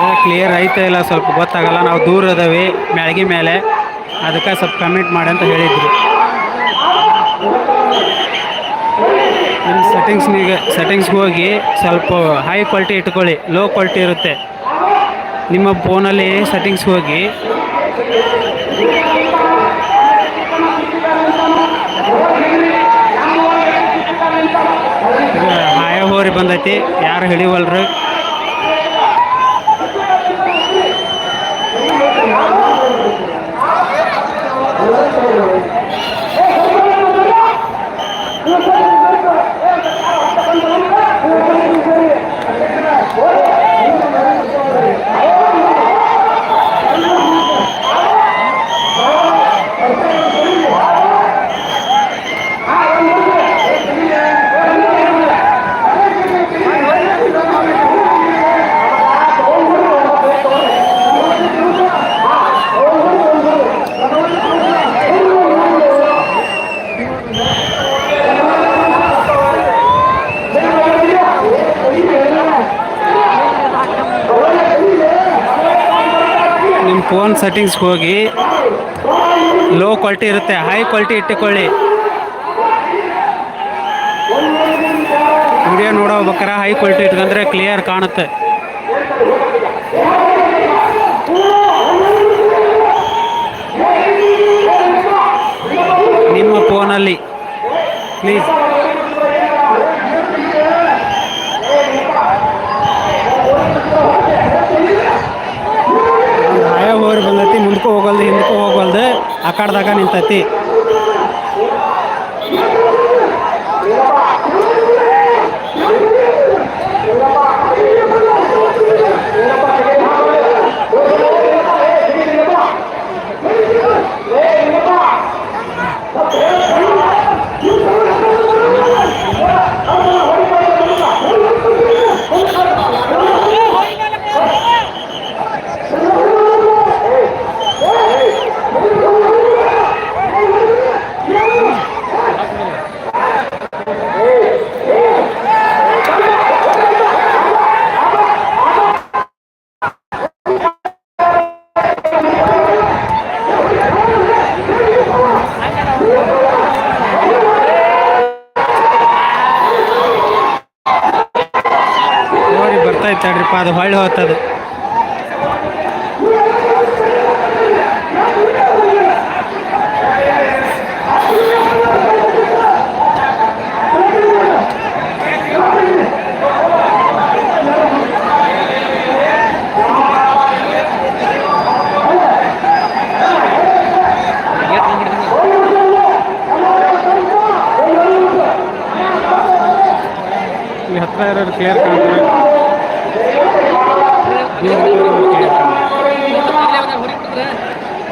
ಅದ ಕ್ಲಿಯರ್ ಐತೆ ಇಲ್ಲ ಸ್ವಲ್ಪ ಗೊತ್ತಾಗಲ್ಲ. ನಾವು ದೂರ ಅದಾವೆ ಮ್ಯಾಳ್ಗಿ ಮೇಲೆ ಅದಕ್ಕೆ ಸ್ವಲ್ಪ ಕಮೆಂಟ್ ಮಾಡಿ ಅಂತ ಹೇಳಿದ್ರು. ನಿಮ್ಮ ಸೆಟ್ಟಿಂಗ್ಸ್ನಿಗೆ ಸೆಟ್ಟಿಂಗ್ಸ್ಗೆ ಹೋಗಿ ಸ್ವಲ್ಪ ಹೈ ಕ್ವಾಲಿಟಿ ಇಟ್ಕೊಳ್ಳಿ ಲೋ ಕ್ವಾಲಿಟಿ ಇರುತ್ತೆ. ನಿಮ್ಮ ಫೋನಲ್ಲಿ ಸೆಟ್ಟಿಂಗ್ಸ್ಗೆ ಹೋಗಿ. ಹಾಯ ಹೋರಿ ಬಂದೈತಿ. ಯಾರು ಹಿಡಿವಲ್ರು ನಿಮ್ಮ ಫೋನ್ ಸೆಟ್ಟಿಂಗ್ಸ್ ಹೋಗಿ ಲೋ ಕ್ವಾಲಿಟಿ ಇರುತ್ತೆ ಹೈ ಕ್ವಾಲಿಟಿ ಇಟ್ಟುಕೊಳ್ಳಿ. ವಿಡಿಯೋ ನೋಡೋಬೇಕಾರೆ ಹೈ ಕ್ವಾಲಿಟಿ ಇಟ್ಕೊಂಡ್ರೆ ಕ್ಲಿಯರ್ ಕಾಣುತ್ತೆ ನಿಮ್ಮ ಫೋನಲ್ಲಿ ಪ್ಲೀಸ್ ಹಾಯ ಹೋರಿ ಬಂದೈತಿ ಮುಂದಕ್ಕೂ ಹೋಗಲ್ದು ಹಿಂದಕ್ಕೂ ಹೋಗಲ್ದು ಆ ನಿಂತೈತಿ. ಬರ್ತೈತೆ ತಡ್ರಿಪ್ಪ ಅದು ಹೊಳ್ಳಿ ಹೋಗ್ತದೆ ಕ್ಲಿಯರ್ ಕಾಣ್ತಾರೆ?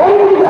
ஒன்று